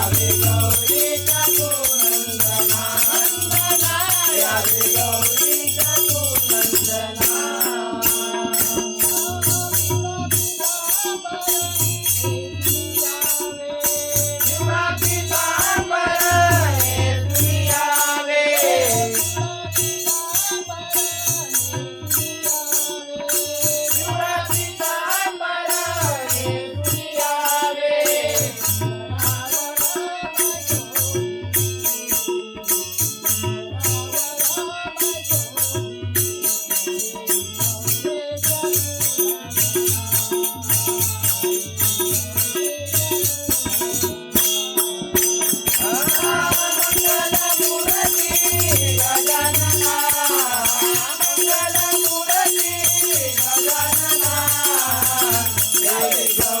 আমি গৌরী ঠাকুর Rita.